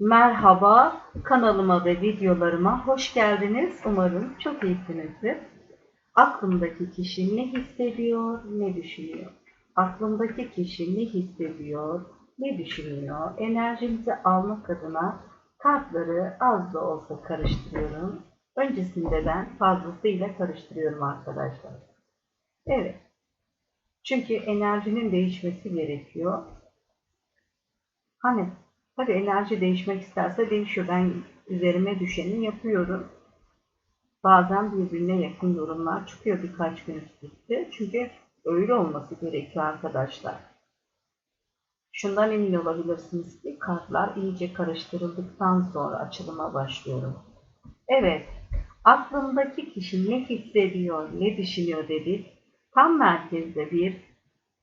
Merhaba, kanalıma ve videolarıma hoş geldiniz. Umarım çok iyisinizdir. Aklımdaki kişi ne hissediyor, ne düşünüyor? Aklımdaki kişi ne hissediyor, ne düşünüyor? Enerjimizi almak adına kartları az da olsa karıştırıyorum. Öncesinde ben fazlasıyla karıştırıyorum arkadaşlar. Evet. Çünkü enerjinin değişmesi gerekiyor. Hani tabii enerji değişmek isterse değişiyor. Ben üzerime düşeni yapıyorum. Bazen birbirine yakın yorumlar çıkıyor birkaç gün üst. Çünkü öyle olması gerekiyor arkadaşlar. Şundan emin olabilirsiniz ki kartlar iyice karıştırıldıktan sonra açılıma başlıyorum. Evet, aklımdaki kişi ne hissediyor, ne düşünüyor dedik. Tam merkezde bir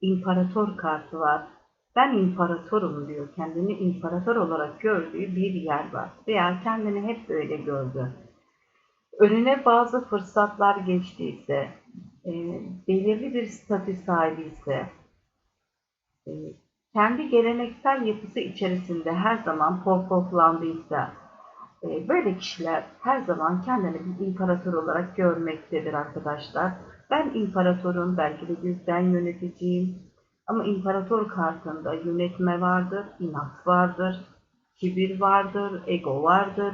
imparator kartı var. Ben imparatorum diyor. Kendini imparator olarak gördüğü bir yer var. Veya kendini hep böyle gördü. Önüne bazı fırsatlar geçtiyse, e, belirli bir statü sahibi ise, e, kendi geleneksel yapısı içerisinde her zaman pohpohlandıysa, e, böyle kişiler her zaman kendini bir imparator olarak görmektedir arkadaşlar. Ben imparatorum, belki de güçten yöneticiyim. Ama imparator kartında yönetme vardır, inat vardır, kibir vardır, ego vardır.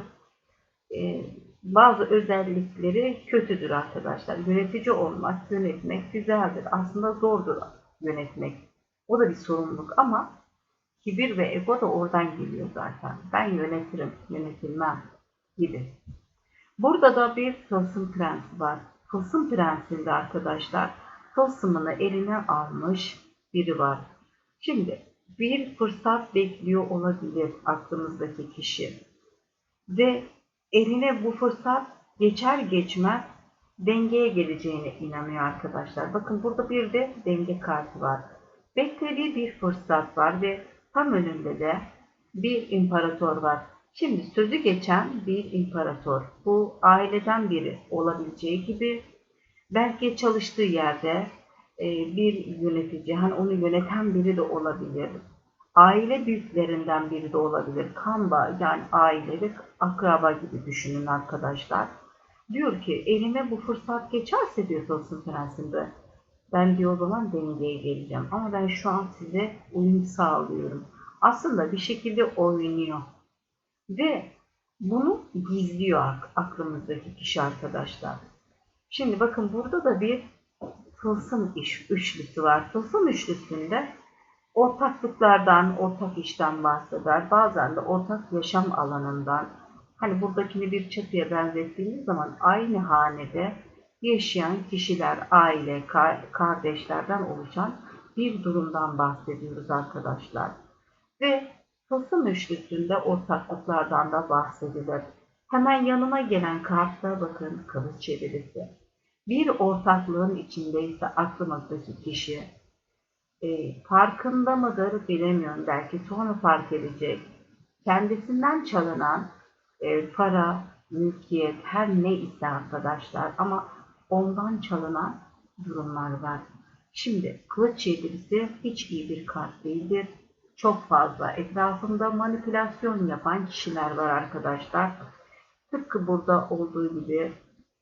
Ee, bazı özellikleri kötüdür arkadaşlar. Yönetici olmak, yönetmek güzeldir. Aslında zordur yönetmek. O da bir sorumluluk ama kibir ve ego da oradan geliyor zaten. Ben yönetirim, yönetilmem gibi. Burada da bir tılsım prensi var. Tılsım prensinde arkadaşlar tılsımını eline almış biri var. Şimdi bir fırsat bekliyor olabilir aklımızdaki kişi. Ve eline bu fırsat geçer geçmez dengeye geleceğine inanıyor arkadaşlar. Bakın burada bir de denge kartı var. Beklediği bir fırsat var ve tam önünde de bir imparator var. Şimdi sözü geçen bir imparator. Bu aileden biri olabileceği gibi belki çalıştığı yerde bir yönetici, hani onu yöneten biri de olabilir. Aile büyüklerinden biri de olabilir. Kamba yani aile ve akraba gibi düşünün arkadaşlar. Diyor ki elime bu fırsat geçerse diyor Tolsun Prensi'nde. Ben diyor o zaman dengeye geleceğim. Ama ben şu an size uyum sağlıyorum. Aslında bir şekilde oynuyor. Ve bunu gizliyor aklımızdaki kişi arkadaşlar. Şimdi bakın burada da bir tılsım iş üçlüsü var. Tılsım üçlüsünde ortaklıklardan, ortak işten bahseder. Bazen de ortak yaşam alanından. Hani buradakini bir çatıya benzettiğimiz zaman aynı hanede yaşayan kişiler, aile, kardeşlerden oluşan bir durumdan bahsediyoruz arkadaşlar. Ve tılsım üçlüsünde ortaklıklardan da bahsedilir. Hemen yanına gelen kartta bakın kılıç çevirisi bir ortaklığın içindeyse aklımızdaki kişi e, farkında mıdır bilemiyorum. Belki sonra fark edecek. Kendisinden çalınan e, para, mülkiyet her ne ise arkadaşlar ama ondan çalınan durumlar var. Şimdi kılıç yedirisi hiç iyi bir kart değildir. Çok fazla etrafında manipülasyon yapan kişiler var arkadaşlar. Tıpkı burada olduğu gibi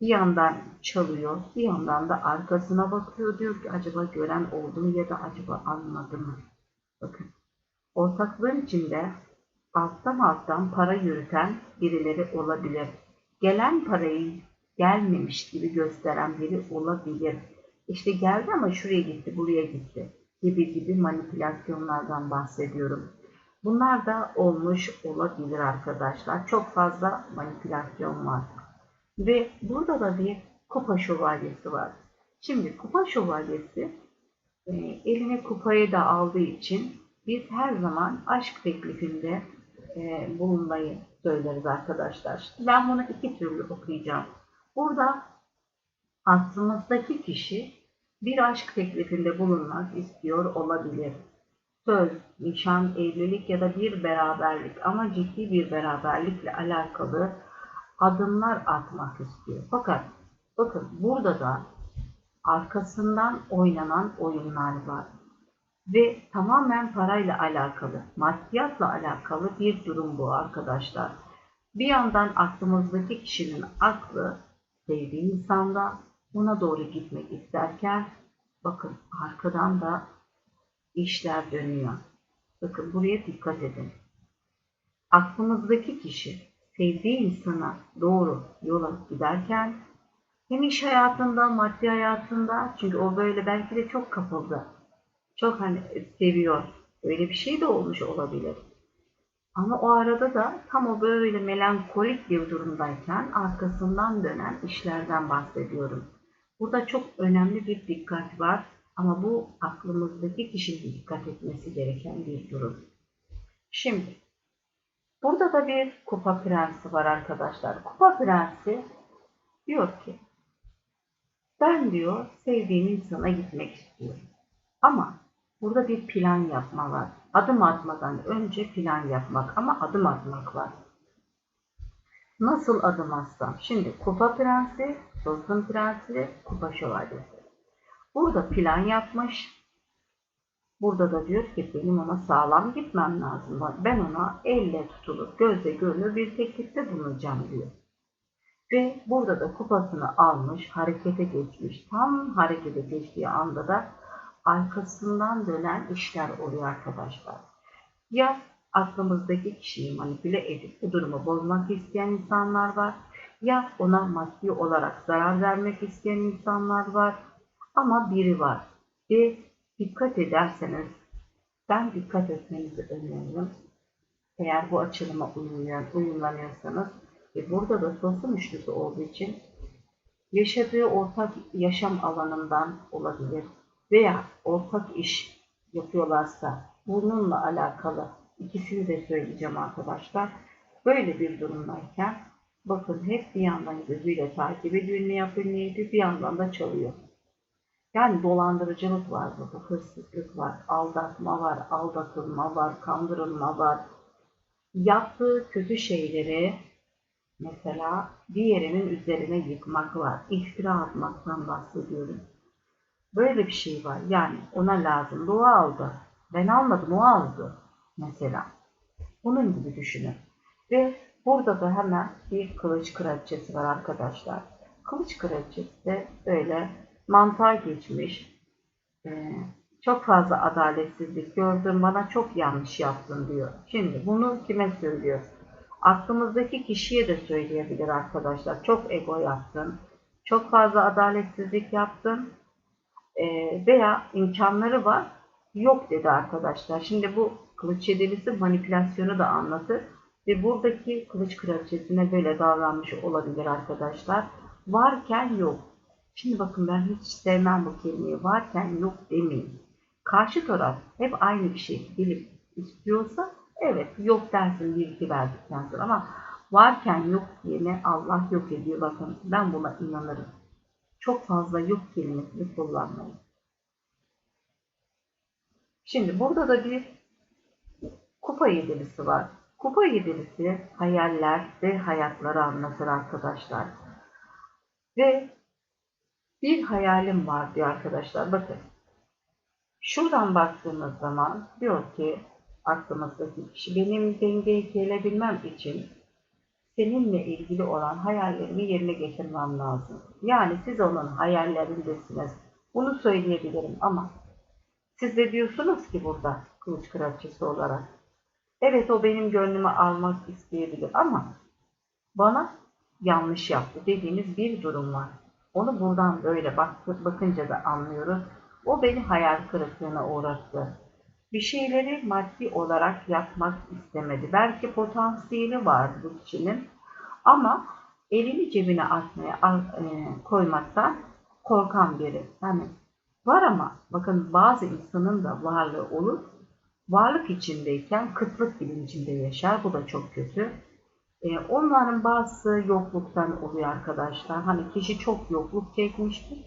bir yandan çalıyor, bir yandan da arkasına bakıyor. Diyor ki acaba gören oldu mu ya da acaba anladı mı? Bakın. Ortaklığın içinde alttan alttan para yürüten birileri olabilir. Gelen parayı gelmemiş gibi gösteren biri olabilir. İşte geldi ama şuraya gitti, buraya gitti gibi gibi manipülasyonlardan bahsediyorum. Bunlar da olmuş olabilir arkadaşlar. Çok fazla manipülasyon var. Ve burada da bir kupa şövalyesi var. Şimdi kupa şövalyesi e, eline kupayı da aldığı için biz her zaman aşk teklifinde e, bulunmayı söyleriz arkadaşlar. Ben bunu iki türlü okuyacağım. Burada aklımızdaki kişi bir aşk teklifinde bulunmak istiyor olabilir. Söz, nişan, evlilik ya da bir beraberlik ama ciddi bir beraberlikle alakalı adımlar atmak istiyor. Fakat bakın burada da arkasından oynanan oyunlar var. Ve tamamen parayla alakalı, maddiyatla alakalı bir durum bu arkadaşlar. Bir yandan aklımızdaki kişinin aklı sevdiği insanda ona doğru gitmek isterken bakın arkadan da işler dönüyor. Bakın buraya dikkat edin. Aklımızdaki kişi sevdiği insana doğru yola giderken hem iş hayatında, maddi hayatında çünkü o böyle belki de çok kapıldı. Çok hani seviyor. Öyle bir şey de olmuş olabilir. Ama o arada da tam o böyle melankolik bir durumdayken arkasından dönen işlerden bahsediyorum. Burada çok önemli bir dikkat var ama bu aklımızdaki kişinin dikkat etmesi gereken bir durum. Şimdi burada da bir kupa prensi var arkadaşlar. Kupa prensi diyor ki ben diyor sevdiğim insana gitmek istiyorum. Ama burada bir plan yapma var. Adım atmadan önce plan yapmak ama adım atmak var. Nasıl adım atsam? Şimdi kupa prensi, dostum prensi, kupa şövalyesi. Burada plan yapmış. Burada da diyor ki benim ona sağlam gitmem lazım. Ben ona elle tutulur, gözle görülür bir teklifte bulunacağım diyor. Ve burada da kupasını almış, harekete geçmiş. Tam harekete geçtiği anda da arkasından dönen işler oluyor arkadaşlar. Ya aklımızdaki kişiyi manipüle edip bu durumu bozmak isteyen insanlar var. Ya ona maddi olarak zarar vermek isteyen insanlar var. Ama biri var. Ve dikkat ederseniz ben dikkat etmenizi öneririm. Eğer bu açılıma uyumlanıyorsanız ve burada da sosyal üçlüsü olduğu için yaşadığı ortak yaşam alanından olabilir veya ortak iş yapıyorlarsa bununla alakalı ikisini de söyleyeceğim arkadaşlar. Böyle bir durumdayken bakın hep bir yandan gözüyle takip ne ediyor bir yandan da çalıyor. Yani dolandırıcılık var burada, hırsızlık var, aldatma var, aldatılma var, kandırılma var. Yaptığı kötü şeyleri mesela diğerinin üzerine yıkmak var. İftira atmaktan bahsediyorum. Böyle bir şey var. Yani ona lazım. O aldı. Ben almadım o aldı. Mesela. Bunun gibi düşünün. Ve burada da hemen bir kılıç kraliçesi var arkadaşlar. Kılıç kraliçesi de böyle mantığa geçmiş. Ee, çok fazla adaletsizlik gördüm. Bana çok yanlış yaptın diyor. Şimdi bunu kime söylüyor? Aklımızdaki kişiye de söyleyebilir arkadaşlar. Çok ego yaptın. Çok fazla adaletsizlik yaptın e, veya imkanları var yok dedi arkadaşlar. Şimdi bu kılıç yedilisi manipülasyonu da anlatır ve buradaki kılıç kraliçesine böyle davranmış olabilir arkadaşlar. Varken yok. Şimdi bakın ben hiç sevmem bu kelimeyi. Varken yok demeyin. Karşı taraf hep aynı bir şey bilip istiyorsa evet yok dersin bir iki verdikten sonra ama varken yok diyene Allah yok ediyor. Bakın ben buna inanırım çok fazla yok kelimesini kullanmayın. Şimdi burada da bir kupa yedilisi var. Kupa yedilisi hayaller ve hayatları anlatır arkadaşlar. Ve bir hayalim var diyor arkadaşlar. Bakın. Şuradan baktığımız zaman diyor ki aklımızdaki kişi benim dengeyi gelebilmem için seninle ilgili olan hayallerimi yerine getirmem lazım. Yani siz onun hayallerindesiniz. Bunu söyleyebilirim ama siz de diyorsunuz ki burada kılıç kraliçesi olarak. Evet o benim gönlümü almak isteyebilir ama bana yanlış yaptı dediğiniz bir durum var. Onu buradan böyle bak bakınca da anlıyoruz. O beni hayal kırıklığına uğrattı bir şeyleri maddi olarak yapmak istemedi. Belki potansiyeli var bu kişinin ama elini cebine atmaya e, koymaktan korkan biri. Yani var ama bakın bazı insanın da varlığı olur. Varlık içindeyken kıtlık bilincinde yaşar. Bu da çok kötü. E, onların bazısı yokluktan oluyor arkadaşlar. Hani kişi çok yokluk çekmiştir.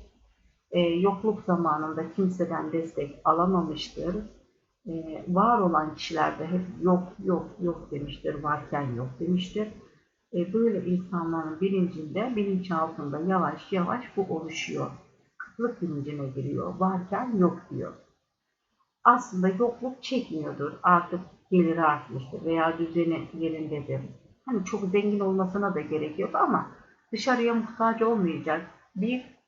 E, yokluk zamanında kimseden destek alamamıştır e, var olan kişilerde hep yok yok yok demiştir, varken yok demiştir. Böyle insanların bilincinde, bilinçaltında yavaş yavaş bu oluşuyor. Kıtlık bilincine giriyor, varken yok diyor. aslında yokluk çekmiyordur. Artık geliri artmıştır veya düzeni yerindedir. Hani çok zengin olmasına da gerek yok ama dışarıya muhtaç olmayacak bir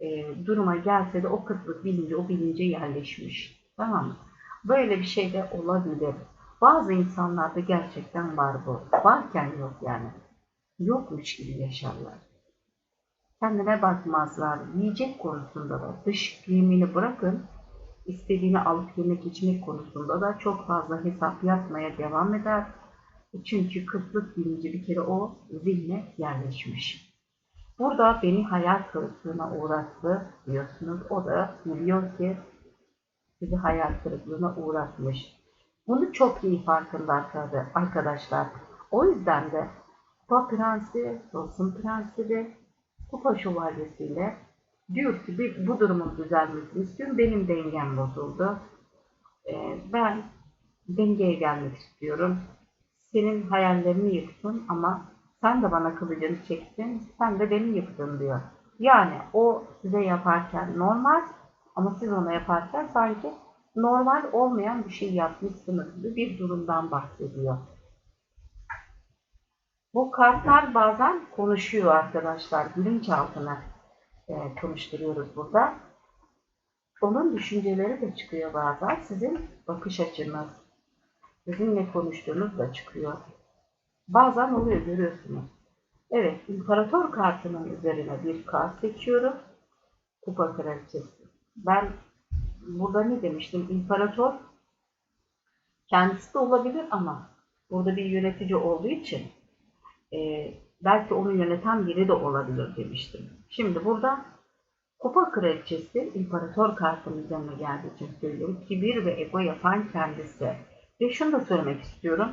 e, duruma gelse de o kıtlık bilinci o bilince yerleşmiş. Tamam mı? Böyle bir şey de olabilir. Bazı insanlarda gerçekten var bu. Varken yok yani. Yokmuş gibi yaşarlar. Kendine bakmazlar. Yiyecek konusunda da dış giyimini bırakın. istediğini alıp yemek içmek konusunda da çok fazla hesap yapmaya devam eder. Çünkü kıtlık bilinci bir kere o zihne yerleşmiş. Burada beni hayal kırıklığına uğrattı diyorsunuz. O da biliyor ki sizi hayal kırıklığına uğratmış. Bunu çok iyi farkında arkadaşlar. O yüzden de Kupa Prensi, Tılsım Prensi ve Kupa Şövalyesiyle diyor ki bir, bu durumun düzelmesini istiyorum. Benim dengem bozuldu. Ee, ben dengeye gelmek istiyorum. Senin hayallerini yıktın ama sen de bana kılıcını çektin, sen de beni yıktın diyor. Yani o size yaparken normal ama siz ona yaparken sanki normal olmayan bir şey yapmışsınız gibi bir durumdan bahsediyor. Bu kartlar bazen konuşuyor arkadaşlar. Bilinçaltına e, konuşturuyoruz burada. Onun düşünceleri de çıkıyor bazen. Sizin bakış açınız, sizin ne konuştuğunuz da çıkıyor. Bazen oluyor görüyorsunuz. Evet, imparator kartının üzerine bir kart seçiyorum. Kupa kraliçesi. Ben burada ne demiştim? İmparator kendisi de olabilir ama burada bir yönetici olduğu için e, belki onu yöneten biri de olabilir demiştim. Şimdi burada Kupa kraliçesi imparator kartının üzerine geldiği için söylüyorum. Kibir ve ego yapan kendisi. Ve şunu da söylemek istiyorum.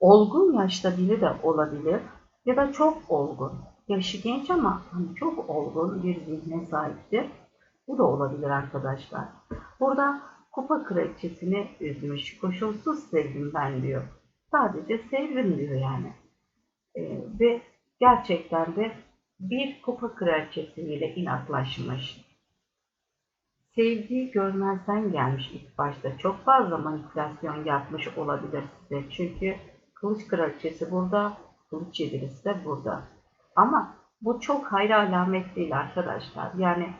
Olgun yaşta biri de olabilir ya da çok olgun. Yaşı genç ama hani çok olgun bir zihne sahiptir. Bu da olabilir arkadaşlar. Burada kupa kraliçesini üzmüş. Koşulsuz sevdim ben diyor. Sadece sevdim diyor yani. Ee, ve gerçekten de bir kupa kraliçesiyle inatlaşmış. Sevgi görmezden gelmiş ilk başta. Çok fazla manipülasyon yapmış olabilir size. Çünkü kılıç kraliçesi burada, kılıç yedilisi de burada. Ama bu çok hayra alamet değil arkadaşlar. Yani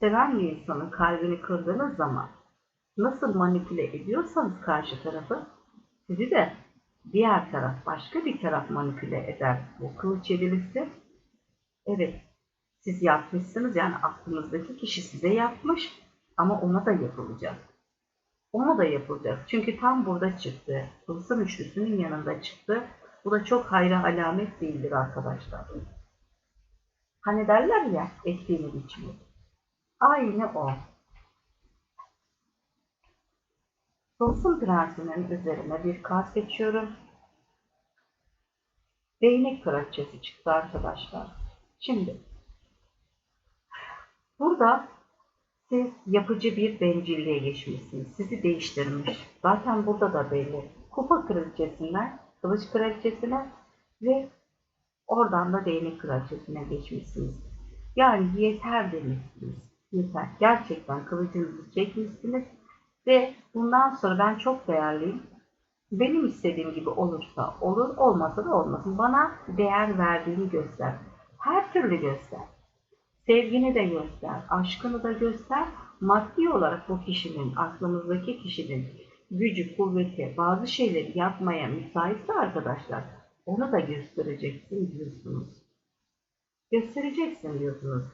seven bir insanın kalbini kırdığınız zaman nasıl manipüle ediyorsanız karşı tarafı sizi de diğer taraf, başka bir taraf manipüle eder. Bu kılıç yedilisi evet siz yapmışsınız yani aklınızdaki kişi size yapmış ama ona da yapılacak. Ona da yapılacak. Çünkü tam burada çıktı. Tılsım üçlüsünün yanında çıktı. Bu da çok hayra alamet değildir arkadaşlar. Hani derler ya ettiğini biçimi. Aynı o. Tılsım prensinin üzerine bir kart seçiyorum. Değnek kraliçesi çıktı arkadaşlar. Şimdi burada siz yapıcı bir bencilliğe geçmişsiniz. Sizi değiştirmiş. Zaten burada da belli. Kupa kraliçesinden kılıç kraliçesine ve oradan da değnek kraliçesine geçmişsiniz. Yani yeter demişsiniz. Yeter. Gerçekten kılıcınızı çekmişsiniz ve bundan sonra ben çok değerliyim. Benim istediğim gibi olursa olur, olmasa da olmasın. Bana değer verdiğini göster. Her türlü göster. Sevgini de göster, aşkını da göster. Maddi olarak bu kişinin, aklımızdaki kişinin gücü, kuvveti, bazı şeyleri yapmaya müsaitse arkadaşlar, onu da göstereceksin diyorsunuz. Göstereceksin diyorsunuz.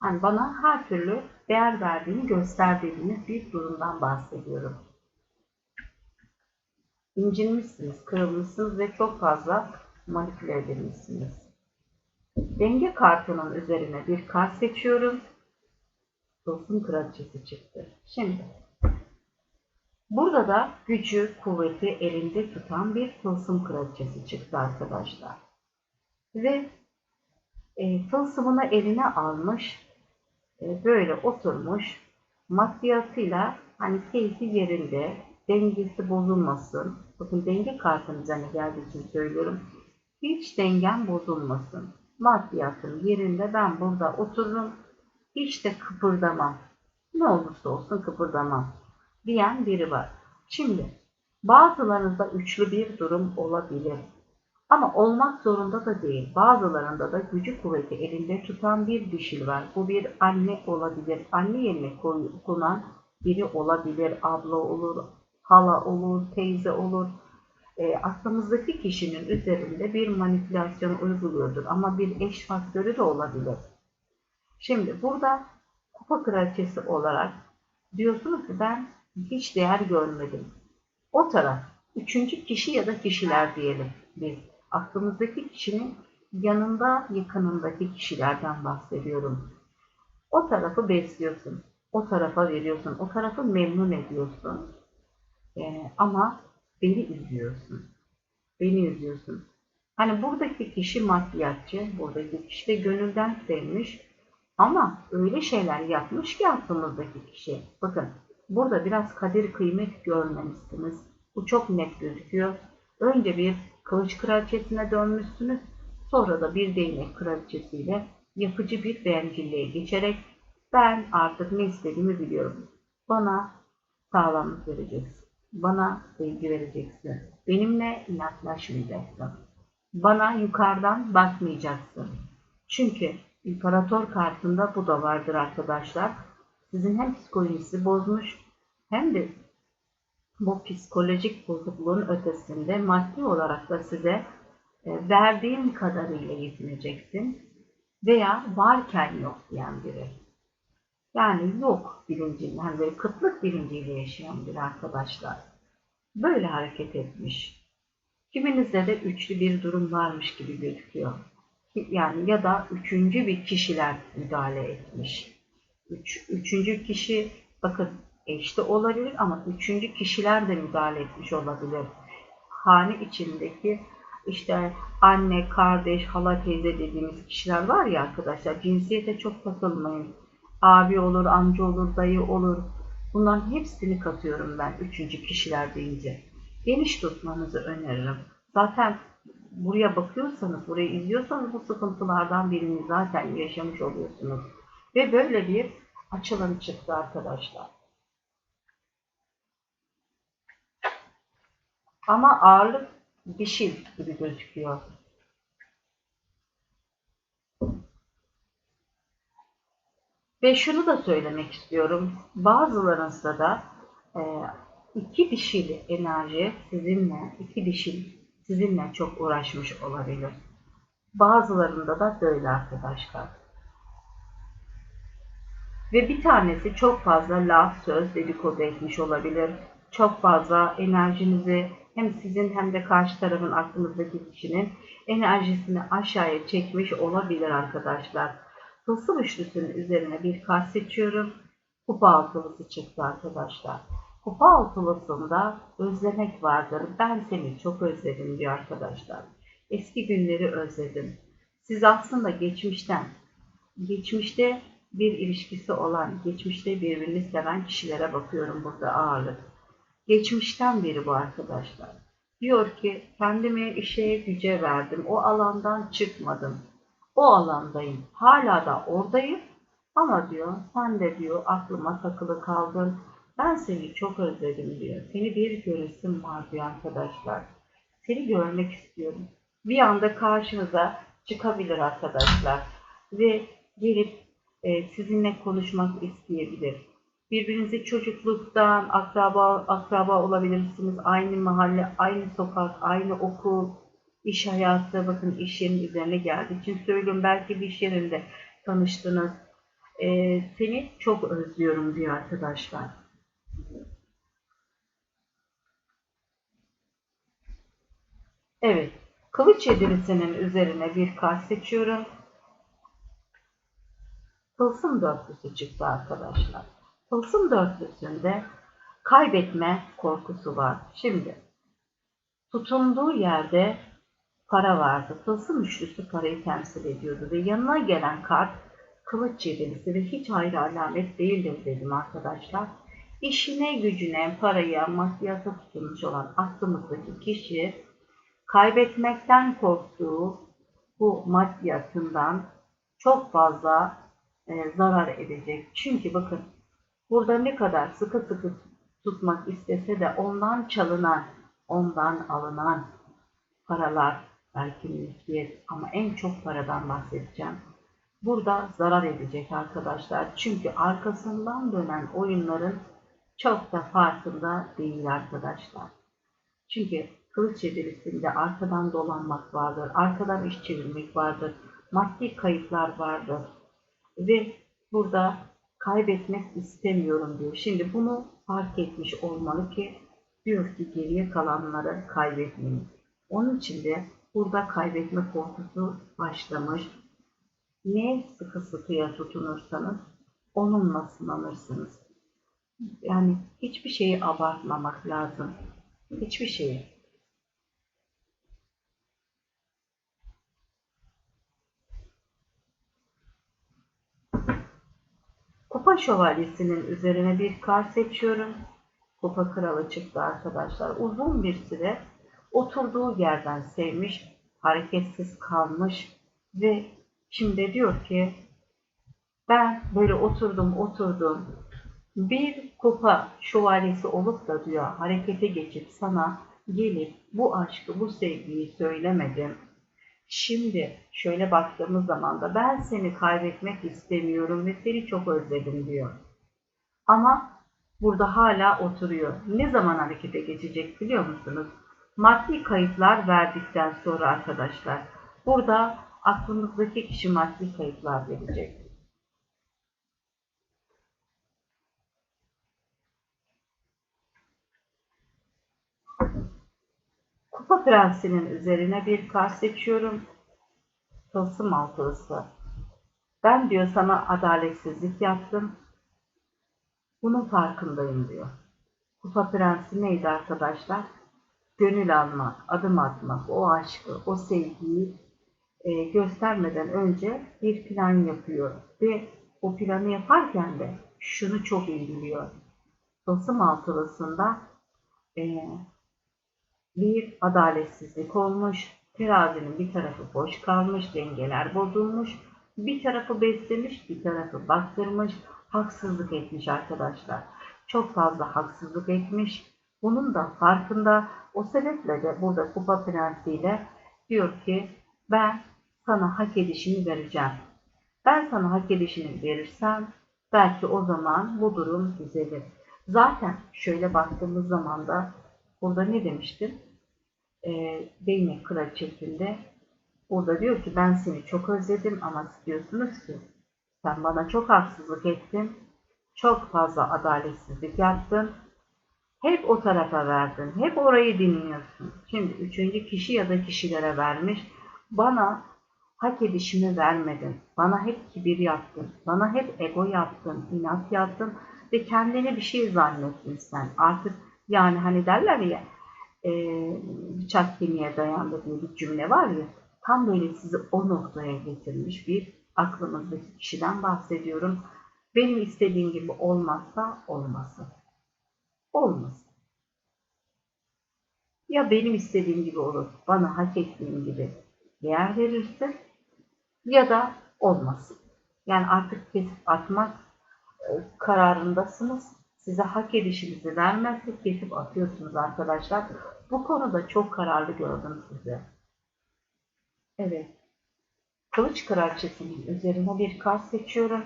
Hani bana her türlü değer verdiğini gösterdiğiniz bir durumdan bahsediyorum. İncinmişsiniz, kırılmışsınız ve çok fazla manipüle edilmişsiniz. Denge kartının üzerine bir kart seçiyorum. Tılsım kraliçesi çıktı. Şimdi burada da gücü, kuvveti elinde tutan bir tılsım kraliçesi çıktı arkadaşlar. Ve e, tılsımını eline almış, e, böyle oturmuş, maddiyatıyla hani keyfi yerinde, dengesi bozulmasın. Bakın denge kartının üzerine geldiği için söylüyorum. Hiç dengem bozulmasın maddiyatın yerinde ben burada otururum. Hiç de kıpırdamam. Ne olursa olsun kıpırdamam. diyen biri var. Şimdi bazılarınızda üçlü bir durum olabilir. Ama olmak zorunda da değil. Bazılarında da gücü kuvveti elinde tutan bir dişil var. Bu bir anne olabilir. Anne yerine konan biri olabilir. Abla olur, hala olur, teyze olur. E, aklımızdaki kişinin üzerinde bir manipülasyon uyguluyordur. Ama bir eş faktörü de olabilir. Şimdi burada kupa kraliçesi olarak diyorsunuz ki ben hiç değer görmedim. O taraf üçüncü kişi ya da kişiler diyelim biz. Aklımızdaki kişinin yanında yakınındaki kişilerden bahsediyorum. O tarafı besliyorsun. O tarafa veriyorsun. O tarafı memnun ediyorsun. Ee, ama beni üzüyorsun. Beni üzüyorsun. Hani buradaki kişi maddiyatçı, buradaki kişi de gönülden sevmiş ama öyle şeyler yapmış ki aklımızdaki kişi. Bakın burada biraz kadir kıymet görmemişsiniz. Bu çok net gözüküyor. Önce bir kılıç kraliçesine dönmüşsünüz. Sonra da bir değnek kraliçesiyle yapıcı bir bencilliğe geçerek ben artık ne istediğimi biliyorum. Bana sağlamlık vereceksin. Bana sevgi vereceksin. Benimle inatlaşmayacaksın. Bana yukarıdan bakmayacaksın. Çünkü İmparator kartında bu da vardır arkadaşlar. Sizin hem psikolojisi bozmuş hem de bu psikolojik bozukluğun ötesinde maddi olarak da size e, verdiğin kadarıyla yetineceksin veya varken yok diyen biri. Yani yok bilinciyle, yani böyle kıtlık bilinciyle yaşayan bir arkadaşlar. Böyle hareket etmiş. Kiminizde de üçlü bir durum varmış gibi gözüküyor yani ya da üçüncü bir kişiler müdahale etmiş. Üç, üçüncü kişi bakın eşte olabilir ama üçüncü kişiler de müdahale etmiş olabilir. Hane içindeki işte anne, kardeş, hala, teyze dediğimiz kişiler var ya arkadaşlar cinsiyete çok takılmayın. Abi olur, amca olur, dayı olur. Bunların hepsini katıyorum ben üçüncü kişiler deyince. Geniş tutmanızı öneririm. Zaten buraya bakıyorsanız, burayı izliyorsanız bu sıkıntılardan birini zaten yaşamış oluyorsunuz. Ve böyle bir açılım çıktı arkadaşlar. Ama ağırlık dişil gibi gözüküyor. Ve şunu da söylemek istiyorum. Bazılarınızda da e, iki dişili enerji sizinle, iki dişil sizinle çok uğraşmış olabilir. Bazılarında da böyle arkadaşlar. Ve bir tanesi çok fazla laf, söz, dedikodu etmiş olabilir. Çok fazla enerjinizi hem sizin hem de karşı tarafın aklınızdaki kişinin enerjisini aşağıya çekmiş olabilir arkadaşlar. Tılsım üçlüsünün üzerine bir kart seçiyorum. Kupa altılısı çıktı arkadaşlar. Kupa altılısında özlemek vardır. Ben seni çok özledim diyor arkadaşlar. Eski günleri özledim. Siz aslında geçmişten, geçmişte bir ilişkisi olan, geçmişte birbirini seven kişilere bakıyorum burada ağırlık. Geçmişten biri bu arkadaşlar. Diyor ki kendimi işe güce verdim. O alandan çıkmadım. O alandayım. Hala da oradayım. Ama diyor sen de diyor aklıma takılı kaldın ben seni çok özledim diyor. Seni bir göresim var diyor arkadaşlar. Seni görmek istiyorum. Bir anda karşınıza çıkabilir arkadaşlar. Ve gelip e, sizinle konuşmak isteyebilir. Birbirinizi çocukluktan akraba akraba olabilirsiniz. Aynı mahalle, aynı sokak, aynı okul, iş hayatı. Bakın iş yerinin üzerine geldiği için söylüyorum. Belki bir iş yerinde tanıştınız. E, seni çok özlüyorum diyor arkadaşlar. Evet. Kılıç yedirisinin üzerine bir kart seçiyorum. Tılsım dörtlüsü çıktı arkadaşlar. Tılsım dörtlüsünde kaybetme korkusu var. Şimdi tutunduğu yerde para vardı. Tılsım üçlüsü parayı temsil ediyordu ve yanına gelen kart kılıç yedilisi ve hiç hayra alamet değildir dedim arkadaşlar. İşine gücüne, paraya, maddiyata tutulmuş olan aklımızdaki kişi kaybetmekten korktuğu bu maddiyatından çok fazla e, zarar edecek. Çünkü bakın burada ne kadar sıkı sıkı tutmak istese de ondan çalınan, ondan alınan paralar, belki mülkiyet ama en çok paradan bahsedeceğim. Burada zarar edecek arkadaşlar. Çünkü arkasından dönen oyunların çok da farkında değil arkadaşlar. Çünkü kılıç yedirisinde arkadan dolanmak vardır, arkadan iş çevirmek vardır, maddi kayıplar vardır. Ve burada kaybetmek istemiyorum diyor. Şimdi bunu fark etmiş olmalı ki diyor ki geriye kalanları kaybetmeyin. Onun için de burada kaybetme korkusu başlamış. Ne sıkı sıkıya tutunursanız onunla sınanırsınız. Yani hiçbir şeyi abartmamak lazım. Hiçbir şeyi. Kupa şövalyesinin üzerine bir kar seçiyorum. Kupa kralı çıktı arkadaşlar. Uzun bir süre oturduğu yerden sevmiş, hareketsiz kalmış ve şimdi diyor ki ben böyle oturdum oturdum bir kupa şövalyesi olup da diyor harekete geçip sana gelip bu aşkı bu sevgiyi söylemedim. Şimdi şöyle baktığımız zaman da ben seni kaybetmek istemiyorum ve seni çok özledim diyor. Ama burada hala oturuyor. Ne zaman harekete geçecek biliyor musunuz? Maddi kayıplar verdikten sonra arkadaşlar. Burada aklımızdaki kişi maddi kayıplar verecek. Kupa prensinin üzerine bir kart seçiyorum. Tılsım altılısı. Ben diyor sana adaletsizlik yaptım. Bunun farkındayım diyor. Kupa prensi neydi arkadaşlar? Gönül almak, adım atmak, o aşkı, o sevgiyi e, göstermeden önce bir plan yapıyor. Ve o planı yaparken de şunu çok iyi biliyor. Tılsım altılısında e, bir adaletsizlik olmuş, terazinin bir tarafı boş kalmış, dengeler bozulmuş, bir tarafı beslemiş, bir tarafı baktırmış, haksızlık etmiş arkadaşlar. Çok fazla haksızlık etmiş. Bunun da farkında. O sebeple de burada Kupa Prensi ile diyor ki ben sana hak edişini vereceğim. Ben sana hak edişini verirsem belki o zaman bu durum düzelir. Zaten şöyle baktığımız zaman da burada ne demiştim? e, değnek kraliçesinde burada diyor ki ben seni çok özledim ama diyorsunuz ki sen bana çok haksızlık ettin, çok fazla adaletsizlik yaptın, hep o tarafa verdin, hep orayı dinliyorsun. Şimdi üçüncü kişi ya da kişilere vermiş, bana hak edişimi vermedin, bana hep kibir yaptın, bana hep ego yaptın, inat yaptın ve kendini bir şey zannettin sen. Artık yani hani derler ya e, bıçak kemiğe dayandı diye bir cümle var ya tam böyle sizi o noktaya getirmiş bir aklımızdaki kişiden bahsediyorum. Benim istediğim gibi olmazsa olmasın. Olmasın. Ya benim istediğim gibi olur, bana hak ettiğim gibi değer verirse ya da olmasın. Yani artık kesip atmak e, kararındasınız. Size hak edişinizi vermezse kesip atıyorsunuz arkadaşlar. Bu konuda çok kararlı gördüm sizi. Evet. Kılıç kraliçesinin üzerine bir kart seçiyorum.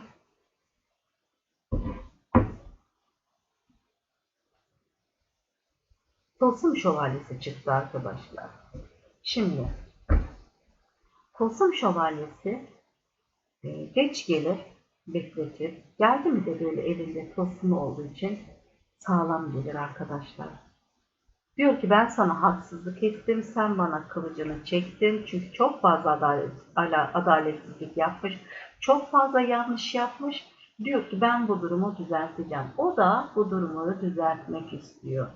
Tılsım şövalyesi çıktı arkadaşlar. Şimdi Tılsım şövalyesi e, geç gelir, bekletir. Geldi mi de böyle elinde tılsımı olduğu için sağlam gelir arkadaşlar. Diyor ki ben sana haksızlık ettim, sen bana kılıcını çektin. Çünkü çok fazla adalet, adaletsizlik yapmış, çok fazla yanlış yapmış. Diyor ki ben bu durumu düzelteceğim. O da bu durumu düzeltmek istiyor.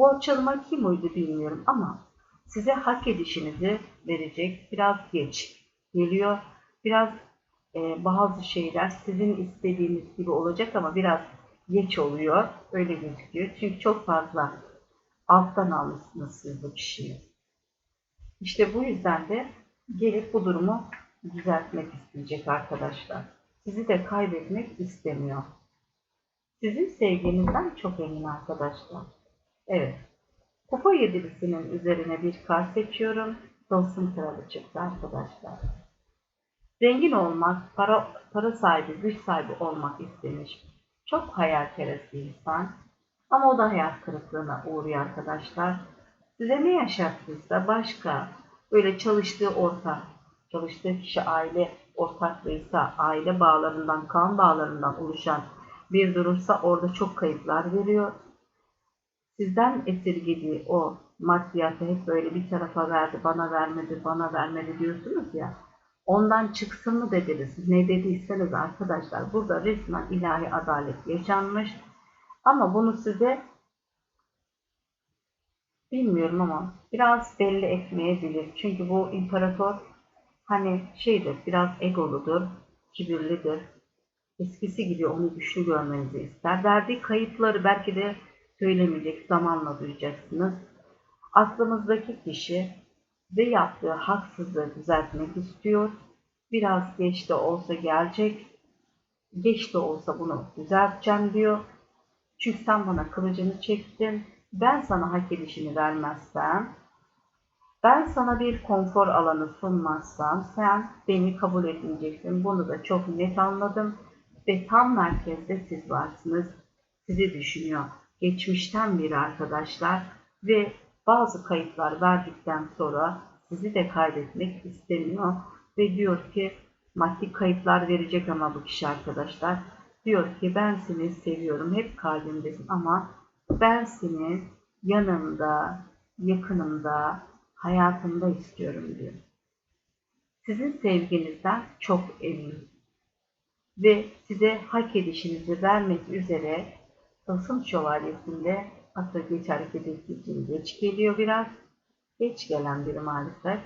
Bu açılma kim uydu bilmiyorum ama size hak edişinizi verecek. Biraz geç geliyor. Biraz e, bazı şeyler sizin istediğiniz gibi olacak ama biraz geç oluyor. Öyle gözüküyor. Çünkü çok fazla alttan almışsınız siz bu kişiyi. İşte bu yüzden de gelip bu durumu düzeltmek isteyecek arkadaşlar. Sizi de kaybetmek istemiyor. Sizin sevginizden çok emin arkadaşlar. Evet. Kupa yedilisinin üzerine bir kart seçiyorum. Tılsım kralı çıktı arkadaşlar. Zengin olmak, para, para sahibi, güç sahibi olmak istemiş. Çok hayalperest bir insan. Ama o da hayal kırıklığına uğruyor arkadaşlar. Size ne yaşattıysa başka, böyle çalıştığı ortak, çalıştığı kişi aile ortaklığıysa, aile bağlarından, kan bağlarından oluşan bir durumsa orada çok kayıplar veriyor. Sizden esirgediği o maddiyatı hep böyle bir tarafa verdi, bana vermedi, bana vermedi diyorsunuz ya. Ondan çıksın mı dediniz, ne dediyseniz arkadaşlar burada resmen ilahi adalet yaşanmış. Ama bunu size bilmiyorum ama biraz belli etmeyebilir. Çünkü bu imparator hani şeydir, biraz egoludur, kibirlidir. Eskisi gibi onu güçlü görmenizi ister. Verdiği kayıpları belki de söylemeyecek, zamanla duyacaksınız. Aklımızdaki kişi ve yaptığı haksızlığı düzeltmek istiyor. Biraz geç de olsa gelecek. Geç de olsa bunu düzelteceğim diyor. Çünkü sen bana kılıcını çektin. Ben sana hak edişini vermezsem, ben sana bir konfor alanı sunmazsam sen beni kabul etmeyeceksin. Bunu da çok net anladım. Ve tam merkezde siz varsınız. Sizi düşünüyor. Geçmişten biri arkadaşlar ve bazı kayıplar verdikten sonra sizi de kaybetmek istemiyor ve diyor ki maddi kayıplar verecek ama bu kişi arkadaşlar diyor ki ben seni seviyorum hep kalbimdesin ama ben seni yanımda yakınımda hayatımda istiyorum diyor. Sizin sevginizden çok eminim ve size hak edişinizi vermek üzere Tılsım Şövalyesi'nde hatta geç hareket ettiği geç geliyor biraz. Geç gelen biri maalesef.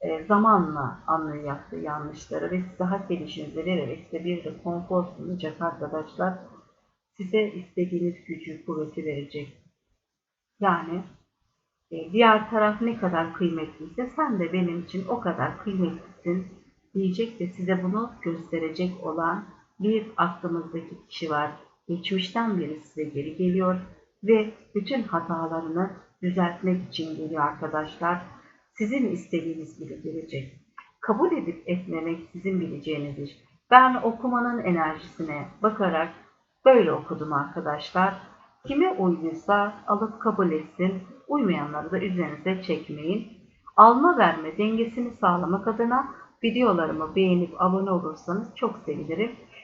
E, zamanla anlıyor yaptığı yanlışları ve size hak edişinizi vererek size bir de konfor sunacak arkadaşlar. Size istediğiniz gücü, kuvveti verecek. Yani e, diğer taraf ne kadar kıymetliyse sen de benim için o kadar kıymetlisin diyecek ve size bunu gösterecek olan bir aklımızdaki kişi var. Geçmişten beri size geri geliyor ve bütün hatalarını düzeltmek için geliyor arkadaşlar. Sizin istediğiniz gibi gelecek. Kabul edip etmemek sizin bileceğiniz iş. Ben okumanın enerjisine bakarak böyle okudum arkadaşlar. Kime uyduysa alıp kabul etsin. Uymayanları da üzerinize çekmeyin. Alma verme dengesini sağlamak adına videolarımı beğenip abone olursanız çok sevinirim.